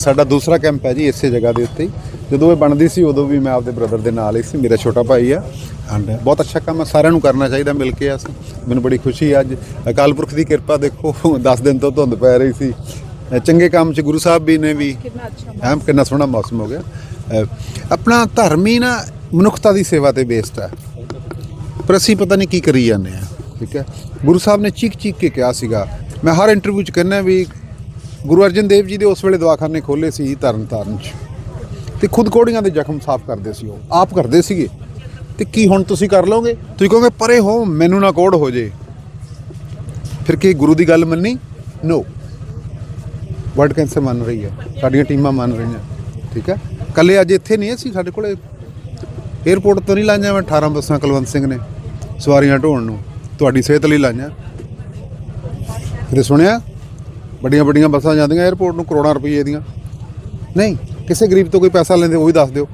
ਸਾਡਾ ਦੂਸਰਾ ਕੈਂਪ ਹੈ ਜੀ ਇਸੇ ਜਗ੍ਹਾ ਦੇ ਉੱਤੇ ਹੀ। ਜਦੋਂ ਇਹ ਬਣਦੀ ਸੀ ਉਦੋਂ ਵੀ ਮੈਂ ਆਪਦੇ ਬ੍ਰਦਰ ਦੇ ਨਾਲ ਹੀ ਸੀ ਮੇਰਾ ਛੋਟਾ ਭਾਈ ਆ। ਐਂਡ ਬਹੁਤ ਅੱਛਾ ਕੰਮ ਹੈ ਸਾਰਿਆਂ ਨੂੰ ਕਰਨਾ ਚਾਹੀਦਾ ਮਿਲ ਕੇ ਅਸੀਂ। ਮੈਨੂੰ ਬੜੀ ਖੁਸ਼ੀ ਹੈ ਅੱਜ। ਅਕਾਲ ਪੁਰਖ ਦੀ ਕਿਰਪਾ ਦੇਖੋ 10 ਦਿਨ ਤੋਂ ਧੁੰਦ ਪੈ ਰਹੀ ਸੀ। ਚੰਗੇ ਕੰਮ 'ਚ ਗੁਰੂ ਸਾਹਿਬ ਵੀ ਨੇ ਵੀ। ਕਿੰਨਾ ਅੱਛਾ ਐਮ ਕਿੰਨਾ ਸੋਹਣਾ ਮੌਸਮ ਹੋ ਗਿਆ। ਆਪਣਾ ਧਰਮ ਹੀ ਨਾ ਮਨੁੱਖਤਾ ਦੀ ਸੇਵਾ ਤੇ ਬੇਸਡ ਹੈ ਪਰ ਅਸੀਂ ਪਤਾ ਨਹੀਂ ਕੀ ਕਰੀ ਜਾਂਦੇ ਆ ਠੀਕ ਹੈ। ਗੁਰੂ ਸਾਹਿਬ ਨੇ ਚੀਕ ਚੀਕ ਕੇ ਕਿਹਾ ਸੀਗਾ। ਮੈਂ ਹਰ ਇੰਟਰਵਿਊ 'ਚ ਕਹਿੰਦਾ ਵੀ ਗੁਰੂ ਅਰਜਨ ਦੇਵ ਜੀ ਦੇ ਉਸ ਵੇਲੇ ਦਵਾਖਾਨੇ ਖੋਲੇ ਸੀ ਤਰਨ ਤਾਰਨ 'ਚ ਤੇ ਖੁਦ ਕੋੜੀਆਂ ਦੇ ਜ਼ਖਮ ਸਾਫ਼ ਕਰਦੇ ਸੀ ਉਹ, ਆਪ ਕਰਦੇ ਸੀਗੇ। ਤੇ ਕੀ ਹੁਣ ਤੁਸੀਂ ਕਰ ਲਓਗੇ? ਤੁਸੀਂ ਕਹੋਗੇ, ਪਰੇ ਹੋ, ਮੈਨੂੰ ਨਾ ਕੋੜ ਹੋ ਜੇ। ਫਿਰ ਕੀ ਗੁਰੂ ਦੀ ਗੱਲ ਮੰਨੀ? ਨੋ ਵਰਲਡ ਕੈਂਸਰ ਮੰਨ ਰਹੀ ਹੈ। ਸਾਡੀਆਂ ਟੀਮਾਂ ਮੰਨ ਰਹੀਆਂ। ਠੀਕ ਹੈ? ਕੱਲੇ ਅੱਜ ਇੱਥੇ ਨਹੀਂ ਅਸੀਂ, ਸਾਡੇ ਕੋਲੇ 에어ਪੋਰਟ ਤੋਂ ਨਹੀਂ ਲਾਈਆਂ ਮੈਂ 18 ਬੱਸਾਂ ਕੁਲਵੰਤ ਸਿੰਘ ਨੇ ਸਵਾਰੀਆਂ ਢੋਣ ਨੂੰ। ਤੁਹਾਡੀ ਸਿਹਤ ਲਈ ਲਾਈਆਂ। ਕਿਤੇ ਸੁਣਿਆ? ਵੱਡੀਆਂ ਵੱਡੀਆਂ ਬੱਸਾਂ ਜਾਂਦੀਆਂ 에어ਪੋਰਟ ਨੂੰ ਕਰੋੜਾਂ ਰੁਪਏ ਦੀਆਂ। ਨਹੀਂ, ਕਿਸੇ ਗਰੀਬ ਤੋਂ ਕੋਈ ਪੈਸਾ ਲੈਂਦੇ, ਉਹ ਵੀ ਦੱਸ ਦਿਓ।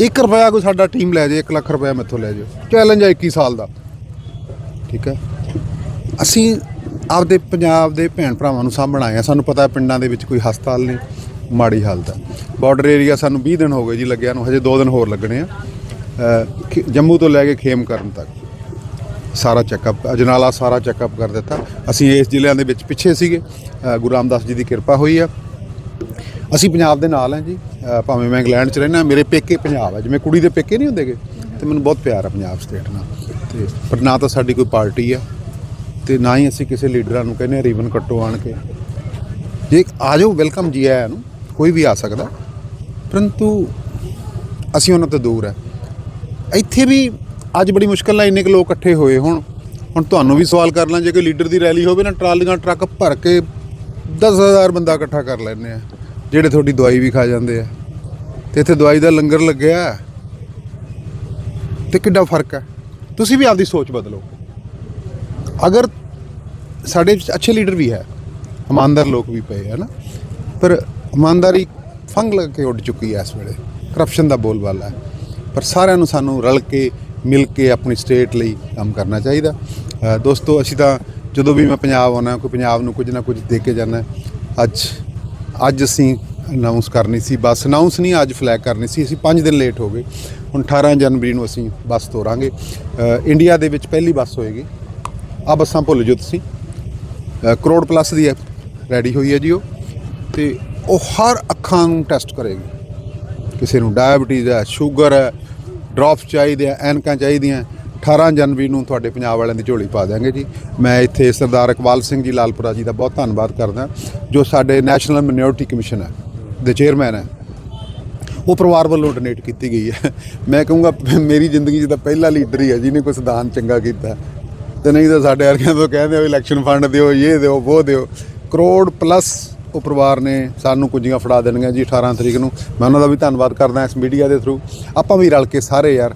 1 ਰੁਪਿਆ ਕੋਈ ਸਾਡਾ ਟੀਮ ਲੈ ਜੇ 1 ਲੱਖ ਰੁਪਇਆ ਮੈਥੋਂ ਲੈ ਜਾਓ ਚੈਲੰਜ ਹੈ 21 ਸਾਲ ਦਾ। ਠੀਕ ਹੈ? ਅਸੀਂ ਆਪਦੇ ਪੰਜਾਬ ਦੇ ਭੈਣ ਭਰਾਵਾਂ ਨੂੰ ਸਾਂਭਣ ਆਏ ਆ ਸਾਨੂੰ ਪਤਾ ਹੈ ਪਿੰਡਾਂ ਦੇ ਵਿੱਚ ਕੋਈ ਹਸਪਤਾਲ ਨਹੀਂ, ਮਾੜੀ ਹਾਲਤ ਹੈ ਬਾਰਡਰ ਏਰੀਆ ਸਾਨੂੰ 20 ਦਿਨ ਹੋ ਗਏ ਜੀ ਲੱਗਿਆ ਨੂੰ, ਹਜੇ 2 ਦਿਨ ਹੋਰ ਲੱਗਣੇ ਆ। ਖੇ- ਜੰਮੂ ਤੋਂ ਲੈ ਕੇ ਖੇਮ ਕਰਨ ਤੱਕ। ਸਾਰਾ ਚੈੱਕਅਪ, ਅਜਨਾਲਾ ਸਾਰਾ ਚੈੱਕਅਪ ਕਰ ਦਿੱਤਾ। ਅਸੀਂ ਇਸ ਜ਼ਿਲ੍ਹਿਆਂ ਦੇ ਵਿੱਚ ਪਿੱਛੇ ਸੀਗੇ। ਗੁਰੂ ਰਾਮਦਾਸ ਜੀ ਦੀ ਕਿਰਪਾ ਹੋਈ ਆ। ਅਸੀਂ ਪੰਜਾਬ ਦੇ ਨਾਲ ਹਾਂ ਜੀ। ਭਾਵੇਂ ਮੈਂ ਇੰਗਲੈਂਡ 'ਚ ਰਹਿਣਾ ਮੇਰੇ ਪੇਕੇ ਪੰਜਾਬ ਹੈ ਜਿਵੇਂ ਕੁੜੀ ਦੇ ਪੇਕੇ ਨਹੀਂ ਹੁੰਦੇਗੇ, ਤੇ ਮੈਨੂੰ ਬਹੁਤ ਪਿਆਰ ਆ ਪੰਜਾਬ ਸਟੇਟ ਨਾਲ। ਤੇ ਪਰ ਨਾ ਤਾਂ ਸਾਡੀ ਕੋਈ ਪਾਰਟੀ ਆ, ਤੇ ਨਾ ਹੀ ਅਸੀਂ ਕਿਸੇ ਲੀਡਰਾਂ ਨੂੰ ਕਹਿੰਦੇ ਰੀਬਨ ਕੱਟੋ ਆਣ ਕੇ। ਜੇ ਆ ਜਾਓ ਵੈਲਕਮ ਜੀ ਆਇਆਂ ਨੂੰ ਕੋਈ ਵੀ ਆ ਸਕਦਾ। ਪਰੰਤੂ ਅਸੀਂ ਉਹਨਾਂ ਤੋਂ ਦੂਰ ਹੈ ਇੱਥੇ ਵੀ ਅੱਜ ਬੜੀ ਮੁਸ਼ਕਲ ਨਾਲ ਇੰਨੇ ਕੁ ਲੋਕ ਇਕੱਠੇ ਹੋਏ ਹੁਣ। ਹੁਣ ਤੁਹਾਨੂੰ ਵੀ ਸਵਾਲ ਕਰ ਲਾਂ, ਜੇ ਕੋਈ ਲੀਡਰ ਦੀ ਰੈਲੀ ਹੋਵੇ ਨਾ, ਟਰਾਲੀਆਂ, ਟਰੱਕ ਭਰ ਕੇ 10000 ਬੰਦਾ ਇਕੱਠਾ ਕਰ ਲੈਂਦੇ ਆ, ਜਿਹੜੇ ਤੁਹਾਡੀ ਦਵਾਈ ਵੀ ਖਾ ਜਾਂਦੇ ਆ। ਤੇ ਇੱਥੇ ਦਵਾਈ ਦਾ ਲੰਗਰ ਲੱਗਿਆ ਹੈ। ਤੇ ਕਿੱਡਾ ਫ਼ਰਕ ਹੈ? ਤੁਸੀਂ ਵੀ ਆਪਦੀ ਸੋਚ ਬਦਲੋ। ਅਗਰ ਸਾਡੇ ਅੱਛੇ ਲੀਡਰ ਵੀ ਹੈ, ਇਮਾਨਦਾਰ ਲੋਕ ਵੀ ਪਏ ਹੈ ਨਾ, ਪਰ ਇਮਾਨਦਾਰੀ ਫੰਗ ਲੱਗ ਕੇ ਉੱਡ ਚੁੱਕੀ ਹੈ ਇਸ ਵੇਲੇ। ਕਰਪਸ਼ਨ ਦਾ ਬੋਲਬਾਲਾ ਹੈ। ਪਰ ਸਾਰਿਆਂ ਨੂੰ ਸਾਨੂੰ ਰਲ ਕੇ ਮਿਲ ਕੇ ਆਪਣੀ ਸਟੇਟ ਲਈ ਕੰਮ ਕਰਨਾ ਚਾਹੀਦਾ। ਦੋਸਤੋ, ਅਸੀਂ ਤਾਂ ਜਦੋਂ ਵੀ ਮੈਂ ਪੰਜਾਬ ਆਉਣਾ, ਕੋਈ ਪੰਜਾਬ ਨੂੰ ਕੁਝ ਨਾ ਕੁਝ ਦੇ ਕੇ ਜਾਣਾ, ਅੱਜ ਅੱਜ ਅਸੀਂ ਅਨਾਉਂਸ ਕਰਨੀ ਸੀ, ਬੱਸ ਅਨਾਉਂਸ ਨਹੀਂ, ਅੱਜ ਫਲੈਗ ਕਰਨੀ ਸੀ। ਅਸੀਂ 5 ਦਿਨ ਲੇਟ ਹੋ ਗਏ। ਹੁਣ 18 ਜਨਵਰੀ ਨੂੰ ਅਸੀਂ ਬੱਸ ਤੋਰਾਂਗੇ। ਇੰਡੀਆ ਦੇ ਵਿੱਚ ਪਹਿਲੀ ਬੱਸ ਹੋਏਗੀ। ਆ ਬੱਸਾਂ ਭੁੱਲ ਜਾਓ ਤੁਸੀਂ। ਕਰੋੜ ਪਲੱਸ ਦੀ ਹੈ ਰੈਡੀ ਹੋਈ ਹੈ ਜੀ ਉਹ। ਤੇ ਉਹ ਹਰ ਅੱਖਾਂ ਨੂੰ ਟੈਸਟ ਕਰੇਗੀ। ਕਿਸੇ ਨੂੰ ਡਾਇਬੀਟੀਜ਼ ਹੈ ਸ਼ੂਗਰ ਹੈ ਡ੍ਰੌਪਸ ਚਾਹੀਦੇ ਆ ਐਨਕਾਂ ਚਾਹੀਦੀਆਂ। 18 ਜਨਵਰੀ ਨੂੰ ਤੁਹਾਡੇ ਪੰਜਾਬ ਵਾਲਿਆਂ ਦੀ ਝੋਲੀ ਪਾ ਦਿਆਂਗੇ ਜੀ। ਮੈਂ ਇੱਥੇ ਸਰਦਾਰ ਇਕਬਾਲ ਸਿੰਘ ਜੀ ਲਾਲਪੁਰਾ ਜੀ ਦਾ ਬਹੁਤ ਧੰਨਵਾਦ ਕਰਦਾ, ਜੋ ਸਾਡੇ ਨੈਸ਼ਨਲ ਮਿਨੋਰਟੀ ਕਮਿਸ਼ਨ ਹੈ, ਦੇ ਚੇਅਰਮੈਨ ਹੈ। ਉਹ ਪਰਿਵਾਰ ਵੱਲੋਂ ਡੋਨੇਟ ਕੀਤੀ ਗਈ ਹੈ। ਮੈਂ ਕਹੂੰਗਾ, ਮੇਰੀ ਜ਼ਿੰਦਗੀ 'ਚ ਤਾਂ ਪਹਿਲਾ ਲੀਡਰ ਹੀ ਹੈ ਜਿਹਨੇ ਕੋਈ ਦਾਨ ਚੰਗਾ ਕੀਤਾ। ਤੇ ਨਹੀਂ ਤਾਂ ਸਾਡੇ ਵਰਗਿਆਂ ਤੋਂ ਕਹਿੰਦੇ ਹੋ ਇਲੈਕਸ਼ਨ ਫੰਡ ਦਿਓ, ਇਹ ਦਿਓ, ਉਹ ਦਿਓ। ਕਰੋੜ ਪਲੱਸ ਉਹ ਪਰਿਵਾਰ ਨੇ ਸਾਨੂੰ ਕੁੰਜੀਆਂ ਫੜਾ ਦੇਣਗੀਆਂ ਜੀ 18 ਤਰੀਕ ਨੂੰ। ਮੈਂ ਉਹਨਾਂ ਦਾ ਵੀ ਧੰਨਵਾਦ ਕਰਦਾ ਇਸ ਮੀਡੀਆ ਦੇ ਥਰੂ ਆਪਾਂ ਵੀ ਰਲ ਕੇ ਸਾਰੇ ਯਾਰ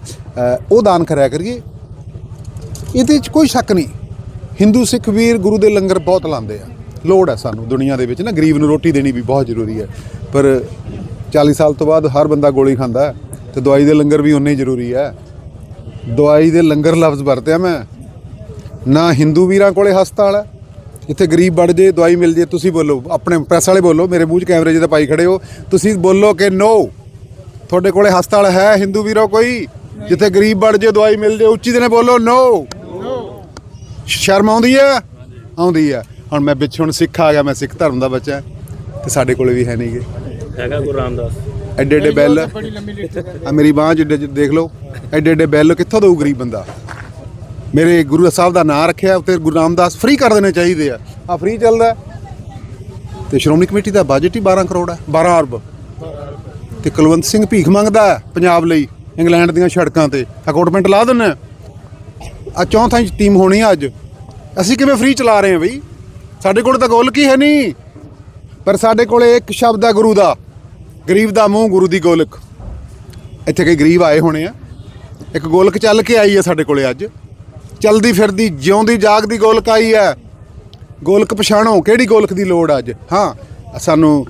ਉਹ ਦਾਨ ਕਰਿਆ ਕਰੀਏ। ਇਹਦੇ 'ਚ ਕੋਈ ਸ਼ੱਕ ਨਹੀਂ। ਹਿੰਦੂ, ਸਿੱਖ, ਵੀਰ, ਗੁਰੂ ਦੇ ਲੰਗਰ ਬਹੁਤ ਲਾਉਂਦੇ ਆ। ਲੋੜ ਹੈ ਸਾਨੂੰ ਦੁਨੀਆ ਦੇ ਵਿੱਚ ਨਾ, ਗਰੀਬ ਨੂੰ ਰੋਟੀ ਦੇਣੀ ਵੀ ਬਹੁਤ ਜ਼ਰੂਰੀ ਹੈ ਪਰ 40 ਸਾਲ ਤੋਂ ਬਾਅਦ ਹਰ ਬੰਦਾ ਗੋਲੀ ਖਾਂਦਾ ਹੈ ਤੇ ਦਵਾਈ ਦੇ ਲੰਗਰ ਵੀ ਉਨੇ ਹੀ ਜ਼ਰੂਰੀ ਹੈ ਦਵਾਈ ਦੇ ਲੰਗਰ ਲਫ਼ਜ਼ ਵਰਤਿਆ ਮੈਂ। ਨਾ ਹਿੰਦੂ ਵੀਰਾਂ ਕੋਲੇ ਹਸਪਤਾਲ ਹੈ ਜਿੱਥੇ ਗਰੀਬ ਵੜ ਜੇ ਦਵਾਈ ਮਿਲ ਜੇ ਤੁਸੀਂ ਬੋਲੋ ਆਪਣੇ ਪ੍ਰੈਸ ਵਾਲੇ ਬੋਲੋ ਮੇਰੇ ਮੂੰਹ 'ਚ ਕੈਮਰੇ ਜਿਹਦਾ ਪਾਈ ਖੜੇ ਹੋ। ਤੁਸੀਂ ਬੋਲੋ ਕਿ ਨੋ ਤੁਹਾਡੇ ਕੋਲੇ ਹਸਪਤਾਲ ਹੈ ਹਿੰਦੂ ਵੀਰੋ ਕੋਈ? ਜਿੱਥੇ ਗਰੀਬ ਵੜ ਜੇ ਦਵਾਈ ਮਿਲ ਜੇ ਉੱਚੀ ਦਿਨੇ ਬੋਲੋ ਨੋ ਸ਼ਰਮ ਆਉਂਦੀ ਆ ਆਉਂਦੀ ਆ ਹੁਣ ਮੈਂ ਵਿੱਚ ਹੁਣ ਸਿੱਖ ਆ ਗਿਆ ਮੈਂ ਸਿੱਖ ਧਰਮ ਦਾ ਬੱਚਾ। ਤੇ ਸਾਡੇ ਕੋਲੇ ਵੀ ਹੈ ਨਹੀਂਗੇ ਹੈਗਾ ਗੁਰੂ ਰਾਮਦਾਸ। ਐਡੇ ਐਡੇ ਬੈਲ। ਆ ਮੇਰੀ ਬਾਂਹ ਜਿੱਡੇ ਜਿੱਡੇ ਦੇਖ ਲਓ ਐਡੇ ਐਡੇ ਬੈਲ ਕਿੱਥੋਂ ਦਊ ਗਰੀਬ ਬੰਦਾ? ਮੇਰੇ ਗੁਰੂ ਸਾਹਿਬ ਦਾ ਨਾਮ ਰੱਖਿਆ ਉੱਤੇ ਗੁਰੂ ਰਾਮਦਾਸ ਫ੍ਰੀ ਕਰ ਦੇਣੇ ਚਾਹੀਦੇ ਆ। ਆ ਫ੍ਰੀ ਚੱਲਦਾ ਹੈ। ਤੇ ਸ਼੍ਰੋਮਣੀ ਕਮੇਟੀ ਦਾ ਬਜਟ ਹੀ 12 ਕਰੋੜ ਹੈ 12 ਅਰਬ। ਤੇ ਕੁਲਵੰਤ ਸਿੰਘ ਭੀਖ ਮੰਗਦਾ ਪੰਜਾਬ ਲਈ, ਇੰਗਲੈਂਡ ਦੀਆਂ ਸੜਕਾਂ ਤੇ। ਅਕੋਟਮੈਂਟ ਲਾ ਦਿੰਨਾ ਆ ਚੌਥਾ ਇੰਚ ਟੀਮ ਹੋਣੀ ਆ ਅੱਜ। ਅਸੀਂ ਕਿਵੇਂ ਫ੍ਰੀ ਚਲਾ ਰਹੇ ਹਾਂ ਬਈ? ਸਾਡੇ ਕੋਲ ਤਾਂ ਗੋਲਕ ਹੀ ਹੈ ਨਹੀਂ। ਪਰ ਸਾਡੇ ਕੋਲੇ ਇੱਕ ਸ਼ਬਦ ਹੈ ਗੁਰੂ ਦਾ। ਗਰੀਬ ਦਾ ਮੂੰਹ ਗੁਰੂ ਦੀ ਗੋਲਕ। ਇੱਥੇ ਕਈ ਗਰੀਬ ਆਏ ਹੋਣੇ ਆ। ਇੱਕ ਗੋਲਕ ਚੱਲ ਕੇ ਆਈ ਹੈ ਸਾਡੇ ਕੋਲੇ ਅੱਜ। ਚਲਦੀ ਫਿਰਦੀ, ਜਿਉਂਦੀ ਜਾਗਦੀ ਗੋਲਕ ਆਈ ਹੈ। ਗੋਲਕ ਪਛਾਣੋ, ਕਿਹੜੀ ਗੋਲਕ ਦੀ ਲੋੜ ਆ ਅੱਜ? ਹਾਂ, ਸਾਨੂੰ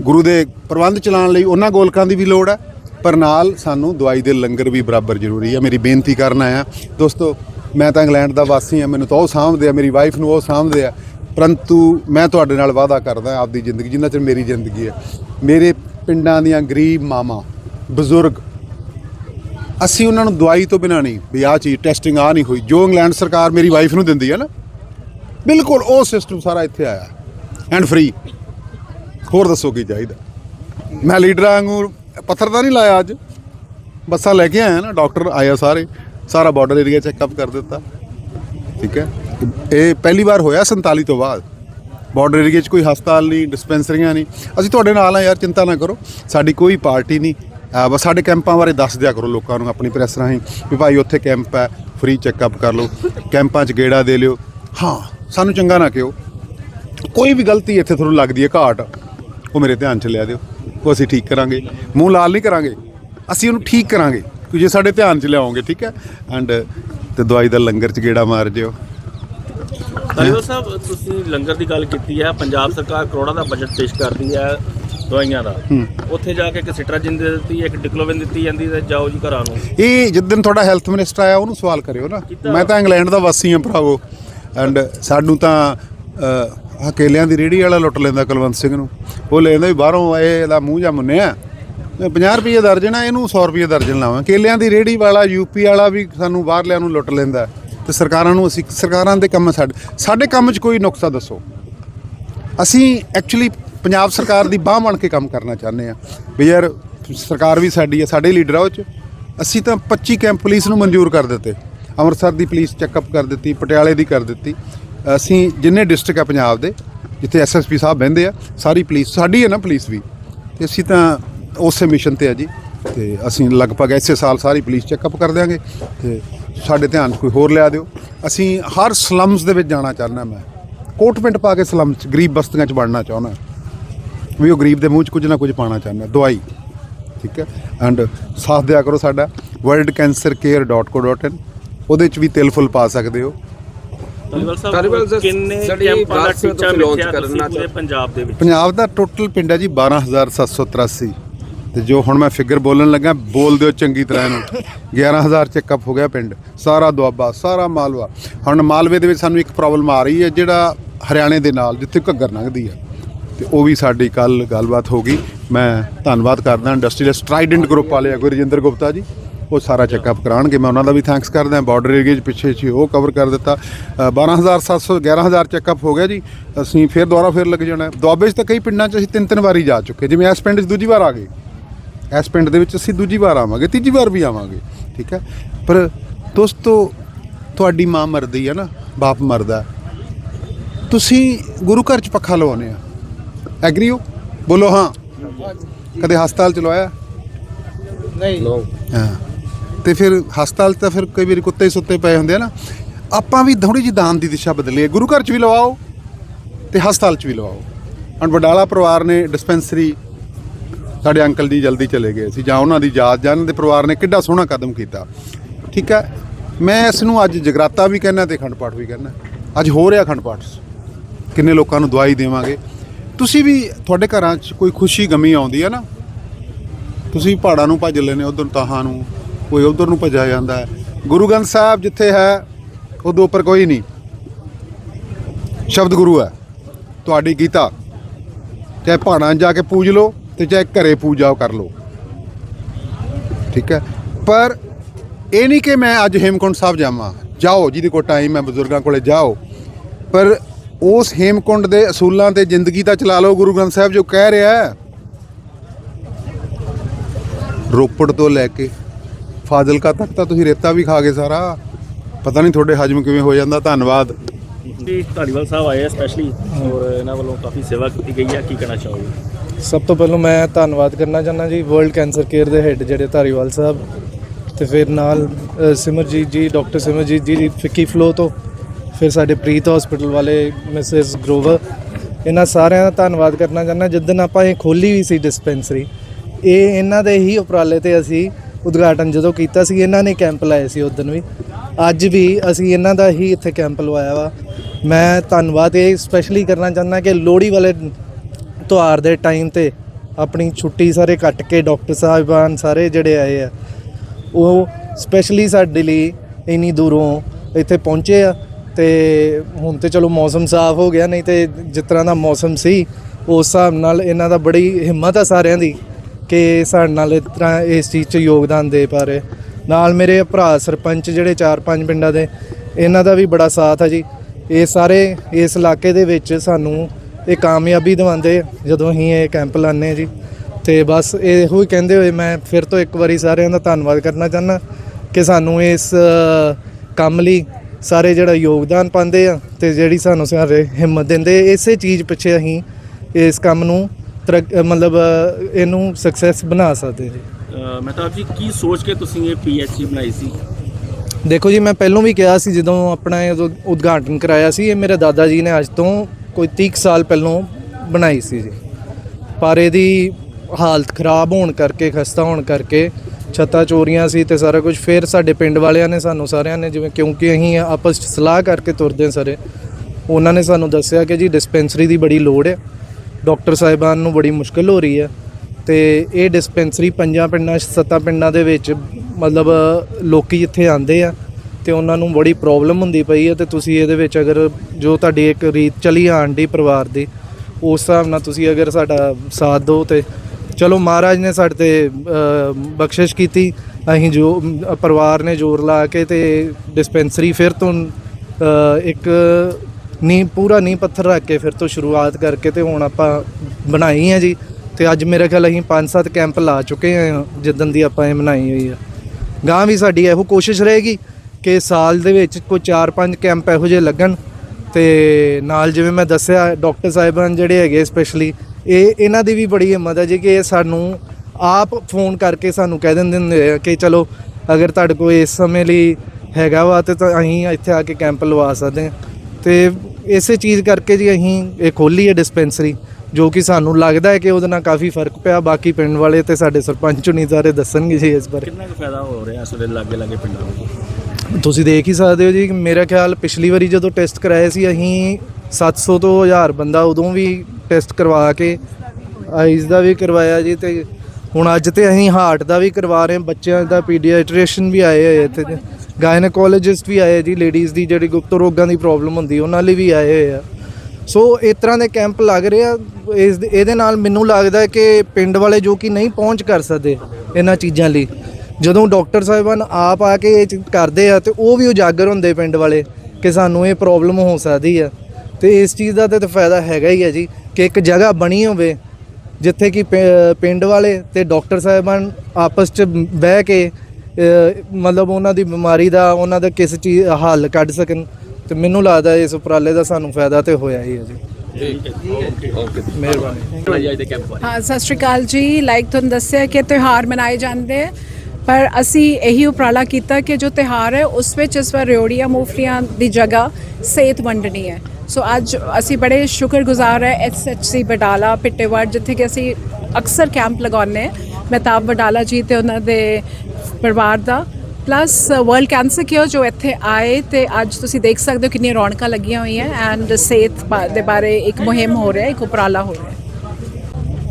ਗੁਰੂ ਦੇ ਪ੍ਰਬੰਧ ਚਲਾਉਣ ਲਈ ਉਹਨਾਂ ਗੋਲਕਾਂ ਦੀ ਵੀ ਲੋੜ ਹੈ ਪਰ ਨਾਲ ਸਾਨੂੰ ਦਵਾਈ ਦੇ ਲੰਗਰ ਵੀ ਬਰਾਬਰ ਜ਼ਰੂਰੀ ਹੈ ਮੇਰੀ ਬੇਨਤੀ ਕਰਨ ਆਇਆ, ਦੋਸਤੋ, ਮੈਂ ਤਾਂ ਇੰਗਲੈਂਡ ਦਾ ਵਾਸੀ ਹਾਂ ਮੈਨੂੰ ਤਾਂ ਉਹ ਸਾਂਭਦੇ ਆ, ਮੇਰੀ ਵਾਈਫ ਨੂੰ ਉਹ ਸਾਂਭਦੇ ਆ। ਪਰੰਤੂ ਮੈਂ ਤੁਹਾਡੇ ਨਾਲ ਵਾਅਦਾ ਕਰਦਾ ਆਪਦੀ ਜ਼ਿੰਦਗੀ, ਜਿੰਨਾ ਚਿਰ ਮੇਰੀ ਜ਼ਿੰਦਗੀ ਹੈ ਮੇਰੇ ਪਿੰਡਾਂ ਦੀਆਂ ਗਰੀਬ ਮਾਵਾਂ, ਬਜ਼ੁਰਗ ਅਸੀਂ ਉਹਨਾਂ ਨੂੰ ਦਵਾਈ ਤੋਂ ਬਿਨਾਂ ਨਹੀਂ ਵੀ ਆਹ ਚੀਜ਼ ਟੈਸਟਿੰਗ ਆ ਨਹੀਂ ਹੋਈ। ਜੋ ਇੰਗਲੈਂਡ ਸਰਕਾਰ ਮੇਰੀ ਵਾਈਫ ਨੂੰ ਦਿੰਦੀ ਹੈ ਨਾ, ਬਿਲਕੁਲ ਉਹ ਸਿਸਟਮ ਸਾਰਾ ਇੱਥੇ ਆਇਆ। ਐਂਡ ਫ੍ਰੀ ਹੋਰ ਦੱਸੋ ਕੀ ਚਾਹੀਦਾ? ਮੈਂ ਲੀਡਰਾਂ ਵਾਂਗੂ ਪੱਥਰ ਤਾਂ ਨਹੀਂ ਲਾਇਆ ਅੱਜ। ਬੱਸਾਂ ਲੈ ਕੇ ਆਇਆ ਨਾ ਡਾਕਟਰ ਆਇਆ ਸਾਰੇ। ਸਾਰਾ ਬਾਰਡਰ ਏਰੀਆ ਚੈੱਕਅਪ ਕਰ ਦਿੱਤਾ। ਠੀਕ ਹੈ? ਇਹ ਪਹਿਲੀ ਵਾਰ ਹੋਇਆ 47 ਤੋਂ ਬਾਅਦ। ਬਾਰਡਰ ਏਰੀਆ 'ਚ ਕੋਈ ਹਸਪਤਾਲ ਨਹੀਂ ਡਿਸਪੈਂਸਰੀਆਂ ਨਹੀਂ। ਅਸੀਂ ਤੁਹਾਡੇ ਨਾਲ ਆ ਯਾਰ, ਚਿੰਤਾ ਨਾ ਕਰੋ। ਸਾਡੀ ਕੋਈ ਪਾਰਟੀ ਨਹੀਂ। ਬਸ ਸਾਡੇ ਕੈਂਪਾਂ ਬਾਰੇ ਦੱਸ ਦਿਆ ਕਰੋ ਲੋਕਾਂ ਨੂੰ ਆਪਣੀ ਪ੍ਰੈਸ ਰਾਹੀਂ ਵੀ ਭਾਈ ਉੱਥੇ ਕੈਂਪ ਹੈ ਫ੍ਰੀ ਚੈੱਕਅਪ ਕਰ ਲਓ, ਕੈਂਪਾਂ 'ਚ ਗੇੜਾ ਦੇ ਲਿਓ। ਹਾਂ, ਸਾਨੂੰ ਚੰਗਾ ਨਾ ਕਿਹੋ। ਕੋਈ ਵੀ ਗਲਤੀ ਇੱਥੇ ਤੁਹਾਨੂੰ ਲੱਗਦੀ ਹੈ ਘਾਟ, ਉਹ ਮੇਰੇ ਧਿਆਨ 'ਚ ਲਿਆ ਦਿਓ। ਉਹ ਅਸੀਂ ਠੀਕ ਕਰਾਂਗੇ, ਮੂੰਹ ਲਾਲ ਨਹੀਂ ਕਰਾਂਗੇ। ਅਸੀਂ ਉਹਨੂੰ ਠੀਕ ਕਰਾਂਗੇ ਕਿ ਜੇ ਸਾਡੇ ਧਿਆਨ 'ਚ ਲਿਆਓਗੇ, ਠੀਕ ਹੈ? ਐਂਡ ਤੇ ਦਵਾਈ ਦਾ ਲੰਗਰ 'ਚ ਗੇੜਾ ਮਾਰ ਜਿਓ। ਸਾਹਿਬ, ਤੁਸੀਂ ਲੰਗਰ ਦੀ ਗੱਲ ਕੀਤੀ ਹੈ, ਪੰਜਾਬ ਸਰਕਾਰ ਕਰੋੜਾਂ ਦਾ ਬਜਟ ਪੇਸ਼ ਕਰਦੀ ਹੈ। ਦਵਾਈਆਂ ਦਾ। ਉੱਥੇ ਜਾ ਕੇ ਇੱਕ ਸਿਟਰਾਜਿਨ ਦੇ ਦਿੱਤੀ ਇੱਕ ਡਿਕਲੋਵਿਨ ਦਿੱਤੀ ਜਾਂਦੀ ਤੇ ਜਾਓ ਜੀ ਘਰਾਂ ਨੂੰ। ਇਹ ਜਿੱਦਨ ਤੁਹਾਡਾ ਹੈਲਥ ਮਿਨਿਸਟਰ ਆਇਆ ਉਹਨੂੰ ਸਵਾਲ ਕਰਿਓ ਨਾ। ਮੈਂ ਤਾਂ ਇੰਗਲੈਂਡ ਦਾ ਵਾਸੀ ਹਾਂ ਭਰਾਵੋ। ਐਂਡ ਸਾਨੂੰ ਤਾਂ ਅਹ, ਹਕੇਲਿਆਂ ਦੀ ਰੇੜੀ ਵਾਲਾ ਲੁੱਟ ਲੈਂਦਾ ਕੁਲਵੰਤ ਸਿੰਘ ਨੂੰ। ਉਹ ਲੈਂਦਾ ਵੀ ਬਾਹਰੋਂ ਆਏ ਇਹਦਾ ਮੂੰਹ ਜਾਂ ਮੁੰਨਿਆ। 50 ਰੁਪਏ ਦਰਜਨ ਆ ਇਹਨੂੰ 100 ਰੁਪਏ ਦਰਜਨ ਲਾਵਾਂ। ਕੇਲਿਆਂ ਦੀ ਰੇੜੀ ਵਾਲਾ ਯੂਪੀ ਵਾਲਾ ਵੀ ਸਾਨੂੰ ਬਾਹਰਲਿਆਂ ਨੂੰ ਲੁੱਟ ਲੈਂਦਾ। ਤੇ ਸਰਕਾਰਾਂ ਨੂੰ ਅਸੀਂ ਸਰਕਾਰਾਂ ਦੇ ਕੰਮ ਸਾਡੇ ਸਾਡੇ ਕੰਮ 'ਚ ਕੋਈ ਨੁਕਸਾ ਦੱਸੋ। ਅਸੀਂ ਐਕਚੁਅਲੀ ਪੰਜਾਬ ਸਰਕਾਰ ਦੀ ਬਾਹ ਬਣ ਕੇ ਕੰਮ ਕਰਨਾ ਚਾਹੁੰਦੇ ਆ। ਵੀ ਯਾਰ, ਸਰਕਾਰ ਵੀ ਸਾਡੀ ਹੈ ਸਾਡੇ ਲੀਡਰ ਆ ਉਹ ਚ। ਅਸੀਂ ਤਾਂ 25 ਕੈਂਪ ਪੁਲਿਸ ਨੂੰ ਮਨਜ਼ੂਰ ਕਰ ਦਿੱਤੇ। ਅੰਮ੍ਰਿਤਸਰ ਦੀ ਪੁਲਿਸ ਚੈੱਕਅਪ ਕਰ ਦਿੱਤੀ, ਪਟਿਆਲੇ ਦੀ ਕਰ ਦਿੱਤੀ। ਅਸੀਂ ਜਿੰਨੇ ਡਿਸਟ੍ਰਿਕਟ ਆ ਪੰਜਾਬ ਦੇ, ਜਿੱਥੇ ਐਸਐਸਪੀ ਸਾਹਿਬ ਬਹਿੰਦੇ ਆ, ਸਾਰੀ ਪੁਲਿਸ, ਸਾਡੀ ਹੈ ਨਾ ਪੁਲਿਸ ਵੀ। ਤੇ ਅਸੀਂ ਤਾਂ ਉਸੇ ਮਿਸ਼ਨ ਤੇ ਆ ਜੀ। ਤੇ ਅਸੀਂ ਲਗਭਗ ਇਸੇ ਸਾਲ ਸਾਰੀ ਪੁਲਿਸ ਚੈੱਕਅਪ ਕਰ ਦਿਆਂਗੇ। ਤੇ ਸਾਡੇ ਧਿਆਨ 'ਚ ਕੋਈ ਹੋਰ ਲਿਆ ਦਿਓ। ਅਸੀਂ ਹਰ ਸਲਮਸ ਦੇ ਵਿੱਚ ਜਾਣਾ ਚਾਹੁੰਦਾ ਮੈਂ। ਕੋਟ ਪੈਂਟ ਪਾ ਕੇ ਸਲਮ 'ਚ ਗਰੀਬ ਬਸਤੀਆਂ 'ਚ ਵੜਨਾ ਚਾਹੁੰਦਾ। ਵੀ ਉਹ ਗਰੀਬ ਦੇ ਮੂੰਹ 'ਚ ਕੁਝ ਨਾ ਕੁਝ ਪਾਣਾ ਚਾਹੁੰਦਾ ਦਵਾਈ ਠੀਕ ਹੈ? ਐਂਡ ਸਾਥ ਦਿਆ ਕਰੋ ਸਾਡਾ worldcancercare.co.in ਉਹਦੇ 'ਚ ਵੀ ਤਿਲ ਫੁੱਲ ਪਾ ਸਕਦੇ ਹੋ। ਸਾਹਿਬ ਕਿੰਨੇ ਕੈਂਪਾਂ ਦਾ ਟੀਚਾ ਕਰਨਾ ਪੂਰੇ ਦੇ ਵਿੱਚ? ਪੰਜਾਬ ਦਾ ਟੋਟਲ ਪਿੰਡ ਹੈ ਜੀ 12783 ਤੇ ਜੋ ਹੁਣ ਮੈਂ ਫਿਗਰ ਬੋਲਣ ਲੱਗਾ ਬੋਲ ਦਿਓ ਚੰਗੀ ਤਰ੍ਹਾਂ ਇਹਨੂੰ। 11000 ਚੈੱਕਅਪ ਹੋ ਗਿਆ ਪਿੰਡ। ਸਾਰਾ ਦੁਆਬਾ ਸਾਰਾ ਮਾਲਵਾ। ਹੁਣ ਮਾਲਵੇ ਦੇ ਵਿੱਚ ਸਾਨੂੰ ਇੱਕ ਪ੍ਰੋਬਲਮ ਆ ਰਹੀ ਹੈ ਜਿਹੜਾ ਹਰਿਆਣੇ ਦੇ ਨਾਲ ਜਿੱਥੇ ਘੱਗਰ ਲੰਘਦੀ ਹੈ। ਤੇ ਉਹ ਵੀ ਸਾਡੀ ਕੱਲ ਗੱਲਬਾਤ ਹੋ ਗਈ। ਮੈਂ ਧੰਨਵਾਦ ਕਰਦਾ ਇੰਡਸਟਰੀਅਲ ਸਟਰਾਈਡੈਂਟ ਗਰੁੱਪ ਵਾਲੇ ਆ ਗੁਰਜਿੰਦਰ ਗੁਪਤਾ ਜੀ। ਉਹ ਸਾਰਾ ਚੈੱਕਅਪ ਕਰਾਉਣਗੇ ਮੈਂ ਉਹਨਾਂ ਦਾ ਵੀ ਥੈਂਕਸ ਕਰਦਾ। ਬਾਰਡਰ ਏਰੀਆ 'ਚ ਪਿੱਛੇ ਸੀ ਉਹ ਕਵਰ ਕਰ ਦਿੱਤਾ। ਅ, 12700 11000 ਚੈੱਕਅਪ ਹੋ ਗਿਆ ਜੀ। ਅਸੀਂ ਫਿਰ ਦੁਬਾਰਾ ਫਿਰ ਲੱਗ ਜਾਣਾ। ਦੁਆਬੇ 'ਚ ਤਾਂ ਕਈ ਪਿੰਡਾਂ 'ਚ ਅਸੀਂ ਤਿੰਨ ਤਿੰਨ ਵਾਰੀ ਜਾ ਚੁੱਕੇ। ਜਿਵੇਂ ਇਸ ਪਿੰਡ 'ਚ ਦੂਜੀ ਵਾਰ ਆ ਗਏ। ਇਸ ਪਿੰਡ ਦੇ ਵਿੱਚ ਅਸੀਂ ਦੂਜੀ ਵਾਰ ਆਵਾਂਗੇ ਤੀਜੀ ਵਾਰ ਵੀ ਆਵਾਂਗੇ। ਠੀਕ ਹੈ? ਪਰ ਦੋਸਤੋ ਤੁਹਾਡੀ ਮਾਂ ਮਰਦੀ ਹੈ ਨਾ ਬਾਪ ਮਰਦਾ। ਤੁਸੀਂ ਗੁਰੂ ਘਰ 'ਚ ਪੱਖਾ ਲਵਾਉਂਦੇ ਆ। ਐਗਰੀ ਹੋ? ਬੋਲੋ ਹਾਂ। ਕਦੇ ਹਸਪਤਾਲ ਚ ਲਵਾਇਆ? ਲੋ ਹਾਂ। ਤੇ ਫਿਰ ਹਸਪਤਾਲ 'ਚ ਤਾਂ ਫਿਰ ਕਈ ਵਾਰੀ ਕੁੱਤੇ ਸੁੱਤੇ ਪਏ ਹੁੰਦੇ ਆ ਨਾ। ਆਪਾਂ ਵੀ ਥੋੜੀ ਜਿਹੀ ਦਾਨ ਦੀ ਦਿਸ਼ਾ ਬਦਲੀਏ। ਗੁਰੂ ਘਰ 'ਚ ਵੀ ਲਵਾਓ ਤੇ ਹਸਪਤਾਲ 'ਚ ਵੀ ਲਵਾਓ। ਹੁਣ ਵਡਾਲਾ ਪਰਿਵਾਰ ਨੇ ਡਿਸਪੈਂਸਰੀ ਸਾਡੇ ਅੰਕਲ ਜੀ ਜਲਦੀ ਚਲੇ ਗਏ। ਸੀ ਜਾਂ ਉਹਨਾਂ ਦੀ ਯਾਦ ਜਾਂ ਉਹਨਾਂ ਦੇ ਪਰਿਵਾਰ ਨੇ ਕਿੱਡਾ ਸੋਹਣਾ ਕਦਮ ਕੀਤਾ। ਠੀਕ ਹੈ? ਮੈਂ ਇਸ ਨੂੰ ਅੱਜ ਜਗਰਾਤਾ ਵੀ ਕਹਿਣਾ ਤੇ ਅਖੰਡ ਪਾਠ ਵੀ ਕਹਿਣਾ ਅੱਜ ਹੋ ਰਿਹਾ ਅਖੰਡ ਪਾਠ। ਕਿੰਨੇ ਲੋਕਾਂ ਨੂੰ ਦਵਾਈ ਦੇਵਾਂਗੇ। ਤੁਸੀਂ ਵੀ ਤੁਹਾਡੇ ਘਰਾਂ 'ਚ ਕੋਈ ਖੁਸ਼ੀ, ਗਮੀ ਆਉਂਦੀ ਹੈ ਨਾ? ਤੁਸੀਂ ਪਹਾੜਾਂ ਨੂੰ ਭੱਜ ਲੈਨੇ ਉਧਰ ਤਾਹਾਂ ਨੂੰ, ਕੋਈ ਉਧਰ ਨੂੰ ਭੱਜਿਆ ਜਾਂਦਾ ਹੈ। ਗੁਰੂ ਗ੍ਰੰਥ ਸਾਹਿਬ ਜਿੱਥੇ ਹੈ, ਉਹਦੇ ਉੱਪਰ ਕੋਈ ਨਹੀਂ। ਸ਼ਬਦ ਗੁਰੂ ਹੈ। ਤੁਹਾਡੀ ਗੀਤਾ, ਚਾਹੇ ਪਹਾੜਾਂ 'ਚ ਜਾ ਕੇ ਪੂਜ ਲਓ ਤੇ ਚਾਹੇ ਘਰੇ ਪੂਜਾ ਕਰ ਲਓ। ਠੀਕ ਹੈ? ਪਰ ਇਹ ਨਹੀਂ ਕਿ ਮੈਂ ਅੱਜ ਹੇਮਕੁੰਟ ਸਾਹਿਬ ਜਾਵਾਂ। ਜਾਓ, ਜਿਹਦੇ ਕੋਲ ਟਾਈਮ ਹੈ, ਬਜ਼ੁਰਗਾਂ ਕੋਲੇ ਜਾਓ। ਪਰ ਉਸ ਹੇਮਕੁੰਟ ਦੇ ਅਸੂਲਾਂ ਤੇ ਜ਼ਿੰਦਗੀ ਤਾਂ ਚਲਾ ਲਓ ਗੁਰੂ ਗ੍ਰੰਥ ਸਾਹਿਬ ਜੋ ਕਹਿ ਰਿਹਾ ਹੈ। ਰੋਪੜ ਤੋਂ ਲੈ ਕੇ ਫਾਜ਼ਿਲਕਾ ਤੱਕ ਤਾਂ ਤੁਸੀਂ ਰੇਤਾ ਵੀ ਖਾ ਗਏ ਸਾਰਾ। ਪਤਾ ਨਹੀਂ ਤੁਹਾਡੇ ਹਜਮ ਕਿਵੇਂ ਹੋ ਜਾਂਦਾ ਧੰਨਵਾਦ। ਜੀ ਧਾਲੀਵਾਲ ਸਾਹਿਬ ਆਏ ਆ ਸਪੈਸ਼ਲੀ ਔਰ ਇਹਨਾਂ ਵੱਲੋਂ ਕਾਫੀ ਸੇਵਾ ਕੀਤੀ ਗਈ ਹੈ ਕੀ ਕਹਿਣਾ ਚਾਹੋਗੇ? ਸਭ ਤੋਂ ਪਹਿਲਾਂ ਮੈਂ ਧੰਨਵਾਦ ਕਰਨਾ ਚਾਹੁੰਦਾ ਜੀ ਵਰਲਡ ਕੈਂਸਰ ਕੇਅਰ ਦੇ ਹੈੱਡ ਜਿਹੜੇ ਧਾਰੀਵਾਲ ਸਾਹਿਬ ਤੇ ਫਿਰ ਨਾਲ ਅ, ਸਿਮਰਜੀਤ ਜੀ ਡਾਕਟਰ ਸਿਮਰਜੀਤ ਜੀ ਫਿੱਕੀ ਫਲੋ ਤੋਂ। ਫਿਰ ਸਾਡੇ ਪ੍ਰੀਤ ਹਸਪੀਟਲ ਵਾਲੇ ਮਿਸਿਸ ਗਰੋਵਰ, ਇਹਨਾਂ ਸਾਰਿਆਂ ਦਾ ਧੰਨਵਾਦ ਕਰਨਾ ਚਾਹੁੰਦਾ। ਜਿੱਦਨ ਆਪਾਂ ਇਹ ਖੋਲੀ ਵੀ ਸੀ ਡਿਸਪੈਂਸਰੀ ਇਹ ਇਹਨਾਂ ਦੇ ਹੀ ਉਪਰਾਲੇ ਤੇ ਅਸੀਂ ਉਦਘਾਟਨ ਜਦੋਂ ਕੀਤਾ ਸੀ, ਇਹਨਾਂ ਨੇ ਕੈਂਪ ਲਾਏ ਸੀ ਉਦੋਂ ਵੀ। ਅੱਜ ਵੀ ਅਸੀਂ ਇਹਨਾਂ ਦਾ ਹੀ ਇੱਥੇ ਕੈਂਪ ਲਵਾਇਆ ਵਾ। ਮੈਂ ਧੰਨਵਾਦ ਇਹ ਸਪੈਸ਼ਲੀ ਕਰਨਾ ਚਾਹੁੰਦਾ ਕਿ ਲੋਹੜੀ ਵਾਲੇ ਤਿਉਹਾਰ ਦੇ ਟਾਈਮ ਤੇ ਆਪਣੀ ਛੁੱਟੀ ਸਾਰੇ ਕੱਟ ਕੇ ਡਾਕਟਰ ਸਾਹਿਬਾਨ ਸਾਰੇ ਜਿਹੜੇ ਆਏ ਆ, ਉਹ ਸਪੈਸ਼ਲੀ ਸਾਡੇ ਲਈ ਇੰਨੀ ਦੂਰੋਂ ਇੱਥੇ ਪਹੁੰਚੇ ਆ। ਤੇ ਹੁਣ ਤੇ ਚਲੋ ਮੌਸਮ ਸਾਫ਼ ਹੋ ਗਿਆ, ਨਹੀਂ ਤੇ ਜਿਸ ਤਰ੍ਹਾਂ ਦਾ ਮੌਸਮ ਸੀ, ਉਸ ਹਿਸਾਬ ਨਾਲ ਇਹਨਾਂ ਦਾ ਬੜੀ ਹਿੰਮਤ ਆ ਸਾਰਿਆਂ ਦੀ ਕਿ ਸਾਡੇ ਨਾਲ ਇਸ ਤਰ੍ਹਾਂ ਇਸ ਚੀਜ਼ 'ਚ ਯੋਗਦਾਨ ਦੇ ਪਾ ਰਹੇ। ਨਾਲ ਮੇਰੇ ਭਰਾ ਸਰਪੰਚ ਜਿਹੜੇ ਚਾਰ ਪੰਜ ਪਿੰਡਾਂ ਦੇ, ਇਹਨਾਂ ਦਾ ਵੀ ਬੜਾ ਸਾਥ ਆ ਜੀ। ਇਹ ਸਾਰੇ ਇਸ ਇਲਾਕੇ ਦੇ ਵਿੱਚ ਸਾਨੂੰ ਇਹ ਕਾਮਯਾਬੀ ਦਿਵਾਉਂਦੇ ਜਦੋਂ ਅਸੀਂ ਇਹ ਕੈਂਪ ਲਾਉਂਦੇ ਜੀ। ਤੇ ਬਸ ਇਹੋ ਹੀ ਕਹਿੰਦੇ ਹੋਏ ਮੈਂ ਫਿਰ ਤੋਂ ਇੱਕ ਵਾਰੀ ਸਾਰਿਆਂ ਦਾ ਧੰਨਵਾਦ ਕਰਨਾ ਚਾਹੁੰਦਾ ਕਿ ਸਾਨੂੰ ਇਸ ਕੰਮ ਲਈ ਸਾਰੇ ਜਿਹੜਾ ਯੋਗਦਾਨ ਪਾਉਂਦੇ ਆ ਤੇ ਜਿਹੜੀ ਸਾਨੂੰ ਸਾਰੇ ਹਿੰਮਤ ਦਿੰਦੇ ਇਸੇ ਚੀਜ਼ ਪਿੱਛੇ ਅਸੀਂ ਇਸ ਕੰਮ ਨੂੰ ਮਤਲਬ ਇਹਨੂੰ ਸਕਸੈਸ ਬਣਾ ਸਕਦੇ ਜੀ ਮਹਿਤਾਬ ਜੀ ਕੀ ਸੋਚ ਕੇ ਤੁਸੀਂ ਇਹ ਪੀਐਚਸੀ ਬਣਾਈ ਸੀ? ਦੇਖੋ ਜੀ ਮੈਂ ਪਹਿਲਾਂ ਵੀ ਕਿਹਾ ਸੀ ਜਦੋਂ ਆਪਣਾ ਇਹ ਉਦ- ਉਦਘਾਟਨ ਕਰਾਇਆ ਸੀ ਇਹ ਮੇਰੇ ਦਾਦਾ ਜੀ ਨੇ ਅੱਜ ਤੋਂ ਕੋਈ 30 ਕੁ ਸਾਲ ਪਹਿਲਾਂ ਬਣਾਈ ਸੀ ਜੀ। ਪਰ ਇਹਦੀ ਹਾਲਤ ਖਰਾਬ ਹੋਣ ਕਰਕੇ ਖਸਤਾ ਹੋਣ ਕਰਕੇ ਛੱਤਾਂ ਚੋਰੀਆਂ ਸੀ ਤੇ ਸਾਰਾ ਕੁਝ। ਫਿਰ ਸਾਡੇ ਪਿੰਡ ਵਾਲਿਆਂ ਨੇ ਸਾਨੂੰ ਸਾਰਿਆਂ ਨੇ ਜਿਵੇਂ ਕਿਉਂਕਿ ਅਸੀਂ ਆਪਸ 'ਚ ਸਲਾਹ ਕਰਕੇ ਤੁਰਦੇ ਹਾਂ ਸਾਰੇ, ਉਹਨਾਂ ਨੇ ਸਾਨੂੰ ਦੱਸਿਆ ਕਿ ਜੀ ਡਿਸਪੈਂਸਰੀ ਦੀ ਬੜੀ ਲੋੜ ਹੈ। ਡਾਕਟਰ ਸਾਹਿਬਾਨ ਨੂੰ ਬੜੀ ਮੁਸ਼ਕਲ ਹੋ ਰਹੀ ਹੈ ਤੇ ਇਹ ਡਿਸਪੈਂਸਰੀ ਪੰਜਾਂ ਪਿੰਡਾਂ, ਸੱਤਾਂ ਪਿੰਡਾਂ ਦੇ ਵਿੱਚ ਮਤਲਬ ਲੋਕੀ ਇੱਥੇ ਆਉਂਦੇ ਆ ਤੇ ਉਹਨਾਂ ਨੂੰ ਬੜੀ ਪ੍ਰੋਬਲਮ ਹੁੰਦੀ ਪਈ ਹੈ ਤੇ ਤੁਸੀਂ ਇਹਦੇ ਵਿੱਚ ਅਗਰ ਜੋ ਤੁਹਾਡੀ ਇੱਕ ਰੀਤ ਚਲੀ ਆਉਣ ਦੀ ਪਰਿਵਾਰ ਦੀ, ਉਸ ਹਿਸਾਬ ਨਾਲ ਤੁਸੀਂ ਅਗਰ ਸਾਡਾ ਸਾਥ ਦਿਓ ਤੇ ਚਲੋ ਮਹਾਰਾਜ ਨੇ ਸਾਡੇ ਤੇ ਬਖਸ਼ਿਸ਼ ਕੀਤੀ। ਅਸੀਂ ਜੋ ਪਰਿਵਾਰ ਨੇ ਜ਼ੋਰ ਲਾ ਕੇ ਤੇ ਡਿਸਪੈਂਸਰੀ ਫਿਰ ਤੋਂ ਇੱਕ ਨੀ ਪੂਰਾ ਨੀ ਪੱਥਰ ਰੱਖ ਕੇ ਫਿਰ ਤੋਂ ਸ਼ੁਰੂਆਤ ਕਰਕੇ ਤੇ ਹੁਣ ਆਪਾਂ ਬਣਾਈ ਹੈ ਜੀ। ਤੇ ਅੱਜ ਮੇਰੇ ਖਿਆਲ ਅਸੀਂ 5-7 ਕੈਂਪ ਲਾ ਚੁੱਕੇ ਹਾਂ, ਜਿੱਦਣ ਦੀ ਆਪਾਂ ਇਹ ਬਣਾਈ ਹੋਈ ਆ। ਗਾਂ ਵੀ ਸਾਡੀ ਇਹੋ ਕੋਸ਼ਿਸ਼ ਰਹੇਗੀ ਕਿ ਸਾਲ ਦੇ ਵਿੱਚ ਕੋਈ 4-5 ਕੈਂਪ ਇਹੋ ਜਿਹੇ ਲੱਗਣ। ਤੇ ਨਾਲ ਜਿਵੇਂ ਮੈਂ ਦੱਸਿਆ, ਡਾਕਟਰ ਸਾਹਿਬਾਨ ਜਿਹੜੇ ਹੈਗੇ ਸਪੈਸ਼ਲੀ ਇਹ ਇਹਨਾਂ ਦੀ ਵੀ ਬੜੀ ਹਿੰਮਤ ਹੈ ਜੀ ਕਿ ਇਹ ਸਾਨੂੰ ਆਪ ਫੋਨ ਕਰਕੇ ਸਾਨੂੰ ਕਹਿ ਦਿੰਦੇ ਹੁੰਦੇ ਆ ਕਿ ਚਲੋ ਅਗਰ ਤੁਹਾਡੇ ਕੋਲ ਇਸ ਸਮੇਂ ਲਈ ਹੈਗਾ ਵਾ ਤੇ ਤਾਂ ਅਸੀਂ ਇੱਥੇ ਆ ਕੇ ਕੈਂਪ ਲਵਾ ਸਕਦੇ ਹਾਂ। ਤੇ ਇਸੇ ਚੀਜ਼ ਕਰਕੇ ਜੀ ਅਸੀਂ ਇਹ ਖੋਲੀ ਹੈ ਡਿਸਪੈਂਸਰੀ ਜੋ ਕਿ ਸਾਨੂੰ ਲੱਗਦਾ ਹੈ ਕਿ ਉਹਦੇ ਨਾਲ ਕਾਫੀ ਫ਼ਰਕ ਪਿਆ। ਬਾਕੀ ਪਿੰਡ ਵਾਲੇ ਤੇ ਸਾਡੇ ਸਰਪੰਚ ਹੁਣੀ ਸਾਰੇ ਦੱਸਣਗੇ ਜੀ ਇਸ ਬਾਰੇ। ਕਿੰਨਾ ਕੁ ਫਾਇਦਾ ਹੋ ਰਿਹਾ ਇਸ ਵੇਲੇ ਲਾਗੇ ਲਾਗੇ ਪਿੰਡਾਂ ਨੂੰ ਤੁਸੀਂ ਦੇਖ ਹੀ ਸਕਦੇ ਹੋ ਜੀ ਮੇਰਾ ਖਿਆਲ ਪਿਛਲੀ ਵਾਰੀ ਜਦੋਂ ਟੈਸਟ ਕਰਾਏ ਸੀ ਅਸੀਂ 700 ਤੋਂ 1000 ਬੰਦਾ ਉਦੋਂ ਵੀ ਟੈਸਟ ਕਰਵਾ ਕੇ ਆਈਜ਼ ਦਾ ਵੀ ਕਰਵਾਇਆ ਜੀ ਤੇ ਹੁਣ ਅੱਜ ਤੇ ਅਸੀਂ ਹਾਰਟ ਦਾ ਵੀ ਕਰਵਾ ਰਹੇ ਹਾਂ, ਬੱਚਿਆਂ ਦਾ ਪੀਡੀਆਟ੍ਰੀਸ਼ੀਅਨ ਵੀ ਆਏ ਹੋਏ ਇੱਥੇ ਗਾਇਨੋਕੋਲੋਜਿਸਟ ਵੀ ਆਏ ਜੀ ਲੇਡੀਜ਼ ਦੀ ਜਿਹੜੀ ਗੁਪਤ ਰੋਗਾਂ ਦੀ ਪ੍ਰੋਬਲਮ ਹੁੰਦੀ, ਉਹਨਾਂ ਲਈ ਵੀ ਆਏ ਹੋਏ ਆ। ਸੋ ਇਸ ਤਰ੍ਹਾਂ ਦੇ ਕੈਂਪ ਲੱਗ ਰਹੇ ਆ, ਇਸ ਇਹਦੇ ਨਾਲ ਮੈਨੂੰ ਲੱਗਦਾ ਕਿ ਪਿੰਡ ਵਾਲੇ ਜੋ ਕਿ ਨਹੀਂ ਪਹੁੰਚ ਕਰ ਸਕਦੇ ਇਹਨਾਂ ਚੀਜ਼ਾਂ ਲਈ, ਜਦੋਂ ਡਾਕਟਰ ਸਾਹਿਬਾਨ ਆਪ ਆ ਕੇ ਇਹ ਚੀਜ਼ ਕਰਦੇ ਆ ਤੇ ਉਹ ਵੀ ਉਜਾਗਰ ਹੁੰਦੇ ਪਿੰਡ ਵਾਲੇ ਕਿ ਸਾਨੂੰ ਇਹ ਪ੍ਰੋਬਲਮ ਹੋ ਸਕਦੀ ਆ। ਤੇ ਇਸ ਚੀਜ਼ ਦਾ ਤਾਂ ਫਾਇਦਾ ਹੈਗਾ ਹੀ ਹੈ ਜੀ ਕਿ ਇੱਕ ਜਗ੍ਹਾ ਬਣੀ ਹੋਵੇ ਜਿੱਥੇ ਕਿ ਪਿੰਡ ਵਾਲੇ ਤੇ ਡਾਕਟਰ ਸਾਹਿਬਾਨ ਆਪਸ 'ਚ ਬਹਿ ਕੇ ਮਤਲਬ ਉਹਨਾਂ ਦੀ ਬਿਮਾਰੀ ਦਾ, ਉਹਨਾਂ ਦਾ ਕਿਸ ਚੀਜ਼ ਹੱਲ ਕੱਢ ਸਕਣ ਤੇ ਮੈਨੂੰ ਲੱਗਦਾ ਇਸ ਉਪਰਾਲੇ ਦਾ ਸਾਨੂੰ ਫਾਇਦਾ ਤੇ ਹੋਇਆ ਹੀ ਹੈ ਜੀ। ਮਿਹਰਬਾਨੀ। ਹਾਂ, ਸਤਿ ਸ਼੍ਰੀ ਅਕਾਲ ਜੀ। ਲਾਈਕ ਤੁਹਾਨੂੰ ਦੱਸਿਆ ਕਿ ਤਿਉਹਾਰ ਮਨਾਏ ਜਾਂਦੇ ਹੈ ਪਰ ਅਸੀਂ ਇਹੀ ਉਪਰਾਲਾ ਕੀਤਾ ਕਿ ਜੋ ਤਿਉਹਾਰ ਹੈ, ਉਸ ਵਿੱਚ ਇਸ ਵਾਰ ਰਿਓੜੀਆਂ ਮੂਫਲੀਆਂ ਦੀ ਜਗ੍ਹਾ ਸੇਤ ਵੰਡਣੀ ਹੈ। ਸੋ ਅੱਜ ਅਸੀਂ ਬੜੇ ਸ਼ੁਕਰਗੁਜ਼ਾਰ ਹੈ ਐਸਐਚਸੀ ਬਡਾਲਾ ਪਿੱਟੇਵਾੜ ਜਿੱਥੇ ਕਿ ਅਸੀਂ ਅਕਸਰ ਕੈਂਪ ਲਗਾਉਂਦੇ ਹਾਂ। ਮਹਿਤਾਬ ਬਡਾਲਾ ਜੀ ਤੇ ਉਹਨਾਂ ਦੇ ਪਰਿਵਾਰ ਦਾ। ਪਲੱਸ ਵਰਲਡ ਕੈਂਸਰ ਕੇਅਰ ਜੋ ਇੱਥੇ ਆਏ ਤੇ ਅੱਜ ਤੁਸੀਂ ਦੇਖ ਸਕਦੇ ਹੋ ਕਿੰਨੀਆਂ ਰੌਣਕਾਂ ਲੱਗੀਆਂ ਹੋਈਆਂ ਐਂਡ ਸਿਹਤ ਬਾ- ਦੇ ਬਾਰੇ ਇੱਕ ਮੁਹਿੰਮ ਹੋ ਰਿਹਾ ਇੱਕ ਉਪਰਾਲਾ ਹੋ ਰਿਹਾ।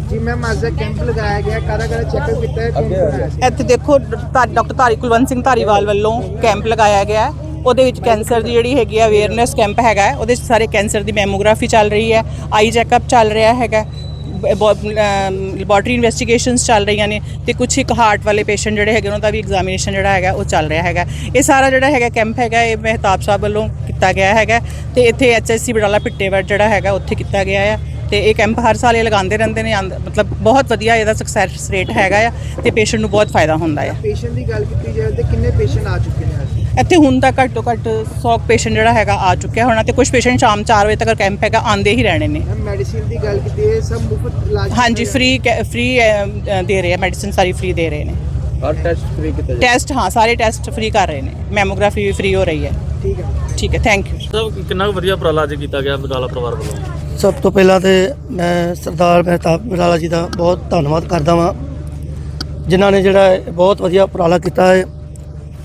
ਜੀ ਮੈਮ ਅੱਜ ਦਾ ਕੈਂਪ ਲਗਾਇਆ ਗਿਆ। ਕਾਹਦਾ ਕਾਹਦਾ ਚੈੱਕਅਪ ਕੀਤਾ ਹੈ? ਇੱਥੇ ਦੇਖੋ ਡਾਕਟਰ ਧਾਰੀ ਕੁਲਵੰਤ ਸਿੰਘ ਧਾਰੀਵਾਲ ਵੱਲੋਂ ਕੈਂਪ ਲਗਾਇਆ ਗਿਆ ਹੈ। ਉਹਦੇ ਵਿੱਚ ਕੈਂਸਰ ਦੀ ਜਿਹੜੀ ਹੈਗੀ ਆ ਅਵੇਅਰਨੈਸ ਕੈਂਪ ਹੈਗਾ ਉਹਦੇ 'ਚ ਸਾਰੇ ਕੈਂਸਰ ਦੀ ਮੈਮੋਗ੍ਰਾਫੀ ਚੱਲ ਰਹੀ ਹੈ ਆਈ ਚੈੱਕਅਪ ਚੱਲ ਰਿਹਾ ਹੈਗਾ ਲੈਬੋਰਟਰੀ ਇਨਵੈਸਟੀਗੇਸ਼ਨਸ ਚੱਲ ਰਹੀਆਂ ਨੇ ਤੇ ਕੁਝ ਇੱਕ ਹਾਰਟ ਵਾਲੇ ਪੇਸ਼ੈਂਟ ਜਿਹੜੇ ਹੈਗੇ ਉਹਨਾਂ ਦਾ ਵੀ ਐਗਜ਼ਾਮੀਨੇਸ਼ਨ ਜਿਹੜਾ ਹੈਗਾ ਉਹ ਚੱਲ ਰਿਹਾ ਹੈਗਾ ਇਹ ਸਾਰਾ ਜਿਹੜਾ ਹੈਗਾ ਕੈਂਪ ਹੈਗਾ, ਇਹ ਮਹਿਤਾਬ ਸਾਹਿਬ ਵੱਲੋਂ ਕੀਤਾ ਗਿਆ ਹੈਗਾ ਤੇ ਇੱਥੇ ਐਚਐਸਸੀ ਬਡਾਲਾ ਪਿੱਟੇਵੜ ਜਿਹੜਾ ਹੈਗਾ ਉੱਥੇ ਕੀਤਾ ਗਿਆ ਹੈ ਤੇ ਇਹ ਕੈਂਪ ਹਰ ਸਾਲ ਇਹ ਲਗਾਉਂਦੇ ਰਹਿੰਦੇ ਨੇ, ਆਂਦ- ਮਤਲਬ ਬਹੁਤ ਵਧੀਆ ਇਹਦਾ ਸਕਸੈਸ ਰੇਟ ਹੈਗਾ ਆ ਤੇ ਪੇਸ਼ੈਂਟ ਨੂੰ ਬਹੁਤ ਫਾਇਦਾ ਹੁੰਦਾ ਆ। ਪੇਸ਼ੈਂਟ ਦੀ ਗੱਲ ਕੀਤੀ ਜਾਵੇ ਤੇ ਕਿੰਨੇ ਪੇਸ਼ੈਂਟ ਆ ਚੁੱਕੇ ਨੇ ਇੱਥੇ ਹੁਣ ਤੱਕ ਘੱਟ ਤੋਂ ਘੱਟ 100 ਪੇਸ਼ੈਂਟ ਜਿਹੜਾ ਹੈਗਾ ਆ ਚੁੱਕਿਆ ਹੋਣਾ ਤੇ ਕੁਝ ਪੇਸ਼ੈਂਟ ਸ਼ਾਮ 4 ਵਜੇ ਤੱਕ ਕੈਂਪ ਹੈਗਾ ਆਂਦੇ ਹੀ ਰਹਿਣੇ ਨੇ। ਮੈਡੀਸਿਨ ਦੀ ਗੱਲ ਕੀਤੀ ਹੈ ਸਭ ਮੁਫਤ ਇਲਾਜ ਹਾਂਜੀ ਫ੍ਰੀ ਫ੍ਰੀ ਦੇ ਰਹੇ ਆ ਮੈਡੀਸਿਨ ਸਾਰੀ ਫ੍ਰੀ ਦੇ ਰਹੇ ਨੇ। ਹਰ ਟੈਸਟ ਫ੍ਰੀ ਕੀਤਾ ਟੈਸਟ ਹਾਂ ਸਾਰੇ ਟੈਸਟ ਫ੍ਰੀ ਕਰ ਰਹੇ ਨੇ। ਮੈਮੋਗ੍ਰਾਫੀ ਵੀ ਫ੍ਰੀ ਹੋ ਰਹੀ ਹੈ। ਠੀਕ ਹੈ। ਠੀਕ ਹੈ ਥੈਂਕ ਯੂ ਸਭ ਕਿੰਨਾ ਕੁ ਵਧੀਆ ਉਪਰਾਲਾ ਅੱਜ ਕੀਤਾ ਗਿਆ ਬਦਾਲਾ ਪਰਿਵਾਰ ਵੱਲੋਂ? ਸਭ ਤੋਂ ਪਹਿਲਾਂ ਤੇ ਮੈਂ ਸਰਦਾਰ ਮਹਿਤਾਬ ਬਰਾਲਾ ਜੀ ਦਾ ਬਹੁਤ ਧੰਨਵਾਦ ਕਰਦਾ ਵਾਂ ਜਿਨ੍ਹਾਂ ਨੇ ਜਿਹੜਾ ਬਹੁਤ ਵਧੀਆ ਉਪਰਾਲਾ ਕੀਤਾ ਹੈ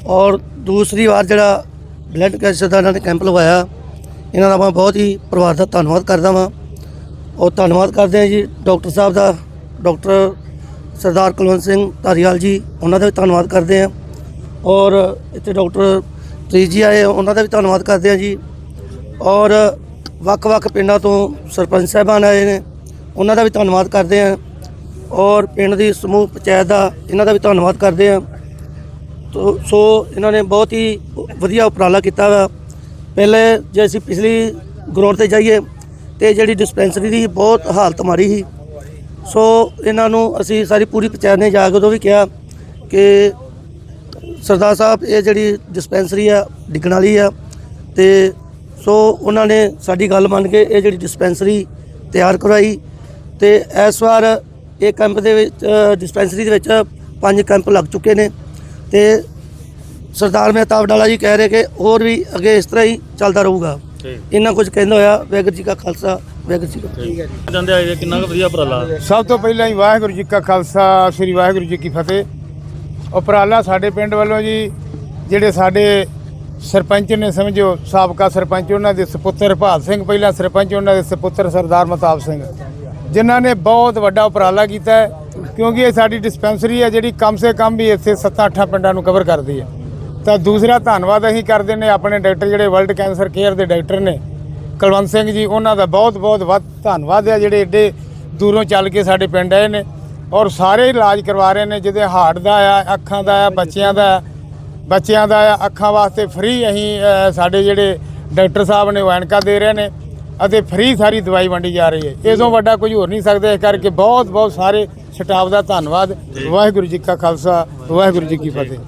ਔਰ ਦੂਸਰੀ ਵਾਰ ਜਿਹੜਾ ਬਲੱਡ ਕੈਂਸਰ ਦਾ ਇਹਨਾਂ ਨੇ ਕੈਂਪ ਲਵਾਇਆ, ਇਹਨਾਂ ਦਾ ਮੈਂ ਬਹੁਤ ਹੀ ਪਰਿਵਾਰ ਦਾ ਧੰਨਵਾਦ ਕਰਦਾ ਵਾਂ। ਔਰ ਧੰਨਵਾਦ ਕਰਦੇ ਹਾਂ ਜੀ, ਡਾਕਟਰ ਸਾਹਿਬ ਦਾ, ਡਾਕਟਰ ਸਰਦਾਰ ਕੁਲਵੰਤ ਸਿੰਘ ਧਾਰੀਵਾਲ ਜੀ, ਉਹਨਾਂ ਦਾ ਵੀ ਧੰਨਵਾਦ ਕਰਦੇ ਹਾਂ। ਔਰ ਇੱਥੇ ਡਾਕਟਰ ਪ੍ਰੀਤ ਜੀ ਆਏ, ਉਹਨਾਂ ਦਾ ਵੀ ਧੰਨਵਾਦ ਕਰਦੇ ਹਾਂ ਜੀ। ਔਰ ਵੱਖ-ਵੱਖ ਪਿੰਡਾਂ ਤੋਂ ਸਰਪੰਚ ਸਾਹਿਬਾਨ ਆਏ ਨੇ, ਉਹਨਾਂ ਦਾ ਵੀ ਧੰਨਵਾਦ ਕਰਦੇ ਹਾਂ। ਔਰ ਪਿੰਡ ਦੀ ਸਮੂਹ ਪੰਚਾਇਤ ਦਾ, ਇਹਨਾਂ ਦਾ ਵੀ ਧੰਨਵਾਦ ਕਰਦੇ ਹਾਂ। ਸੋ ਇਹਨਾਂ ਨੇ ਬਹੁਤ ਹੀ ਵਧੀਆ ਉਪਰਾਲਾ ਕੀਤਾ ਵਾ। ਪਹਿਲੇ ਜੇ ਅਸੀਂ ਪਿਛਲੀ ਗਰਾਊਂਡ ਤੇ ਜਾਈਏ, ਤੇ ਜਿਹੜੀ ਡਿਸਪੈਂਸਰੀ ਦੀ ਬਹੁਤ ਹਾਲਤ ਮਾੜੀ ਸੀ। ਸੋ ਇਹਨਾਂ ਨੂੰ ਅਸੀਂ ਸਾਰੀ ਪੂਰੀ ਪੰਚਾਇਤ ਨੇ ਜਾ ਕੇ ਉਦੋਂ ਵੀ ਕਿਹਾ ਕਿ ਸਰਦਾਰ ਸਾਹਿਬ, ਇਹ ਜਿਹੜੀ ਡਿਸਪੈਂਸਰੀ ਆ, ਡਿੱਗਣ ਵਾਲੀ ਆ। ਤੇ ਸੋ ਉਹਨਾਂ ਨੇ ਸਾਡੀ ਗੱਲ ਮੰਨ ਕੇ ਇਹ ਜਿਹੜੀ ਡਿਸਪੈਂਸਰੀ ਤਿਆਰ ਕਰਵਾਈ। ਤੇ ਇਸ ਵਾਰ ਇਹ ਕੈਂਪ ਦੇ ਵਿੱਚ ਡਿਸਪੈਂਸਰੀ ਦੇ ਵਿੱਚ ਪੰਜ ਕੈਂਪ ਲੱਗ ਚੁੱਕੇ ਨੇ। ਤੇ ਸਰਦਾਰ ਮਹਿਤਾਬ ਡਾਲਾ ਜੀ ਕਹਿ ਰਹੇ ਕਿ ਹੋਰ ਵੀ ਅੱਗੇ ਇਸ ਤਰ੍ਹਾਂ ਹੀ ਚੱਲਦਾ ਰਹੂਗਾ। ਇਹਨਾਂ ਕੁਝ ਕਹਿੰਦਾ ਹੋਇਆ ਵਾਹਿਗੁਰੂ ਜੀ ਕਾ ਖਾਲਸਾ ਵਾਹਿਗੁਰੂ ਜੀ ਕੀ ਫਤਿਹ। ਜਾਂਦੇ ਆਏ ਕਿੰਨਾ ਕੁ ਵਧੀਆ ਉਪਰਾਲਾ? ਸਭ ਤੋਂ ਪਹਿਲਾਂ ਹੀ ਵਾਹਿਗੁਰੂ ਜੀ ਕਾ ਖਾਲਸਾ ਸ੍ਰੀ ਵਾਹਿਗੁਰੂ ਜੀ ਕੀ ਫਤਿਹ। ਉਪਰਾਲਾ ਸਾਡੇ ਪਿੰਡ ਵੱਲੋਂ ਜੀ ਜਿਹੜੇ ਸਾਡੇ ਸਰਪੰਚ ਨੇ ਸਮਝੋ ਸਾਬਕਾ ਸਰਪੰਚ ਉਹਨਾਂ ਦੇ ਸੁਪੁੱਤਰ ਭਾਲ ਸਿੰਘ ਪਹਿਲਾਂ ਸਰਪੰਚ ਉਹਨਾਂ ਦੇ ਸੁਪੁੱਤਰ ਸਰਦਾਰ ਮਤਾਬ ਸਿੰਘ। ਜਿਨ੍ਹਾਂ ਨੇ ਬਹੁਤ ਵੱਡਾ ਉਪਰਾਲਾ ਕੀਤਾ ਹੈ। ਕਿਉਂਕਿ ਇਹ ਸਾਡੀ ਡਿਸਪੈਂਸਰੀ ਹੈ ਜਿਹੜੀ ਕਮ ਸੇ ਕਮ ਵੀ ਇੱਥੇ 7-8 ਪਿੰਡਾਂ ਨੂੰ ਕਵਰ ਕਰਦੀ ਹੈ। ਤਾਂ ਦੂਸਰਾ ਧੰਨਵਾਦ ਅਸੀਂ ਕਰਦੇ ਨੇ ਆਪਣੇ ਡਾਕਟਰ ਜਿਹੜੇ ਵਰਲਡ ਕੈਂਸਰ ਕੇਅਰ ਦੇ ਡਾਕਟਰ ਨੇ ਕੁਲਵੰਤ ਸਿੰਘ ਜੀ ਉਹਨਾਂ ਦਾ ਬਹੁਤ ਬਹੁਤ ਵੱਧ ਧੰਨਵਾਦ ਹੈ ਜਿਹੜੇ ਏਡੇ ਦੂਰੋਂ ਚੱਲ ਕੇ ਸਾਡੇ ਪਿੰਡ ਆਏ ਨੇ ਔਰ ਸਾਰੇ ਇਲਾਜ ਕਰਵਾ ਰਹੇ ਨੇ ਜਿਹਦੇ ਹਾਰਟ ਦਾ ਆ ਅੱਖਾਂ ਦਾ ਆ ਬੱਚਿਆਂ ਦਾ ਆ, ਬੱਚਿਆਂ ਦਾ ਆ ਅੱਖਾਂ ਵਾਸਤੇ ਫ੍ਰੀ ਅਸੀਂ ਸਾਡੇ ਜਿਹੜੇ ਡਾਕਟਰ ਸਾਹਿਬ ਨੇ ਉਹ ਐਨਕਾਂ ਦੇ ਰਹੇ ਨੇ ਅਤੇ ਫ੍ਰੀ ਸਾਰੀ ਦਵਾਈ ਵੰਡੀ ਜਾ ਰਹੀ ਹੈ। ਇਹ ਤੋਂ ਵੱਡਾ ਕੁਝ ਹੋਰ ਨਹੀਂ ਸਕਦਾ ਇਸ ਕਰਕੇ ਬਹੁਤ ਬਹੁਤ ਸਾਰੇ ਸਟਾਫ ਦਾ ਧੰਨਵਾਦ। ਵਾਹਿਗੁਰੂ ਜੀ ਕਾ ਖਾਲਸਾ ਵਾਹਿਗੁਰੂ ਜੀ ਕੀ ਫਤਿਹ।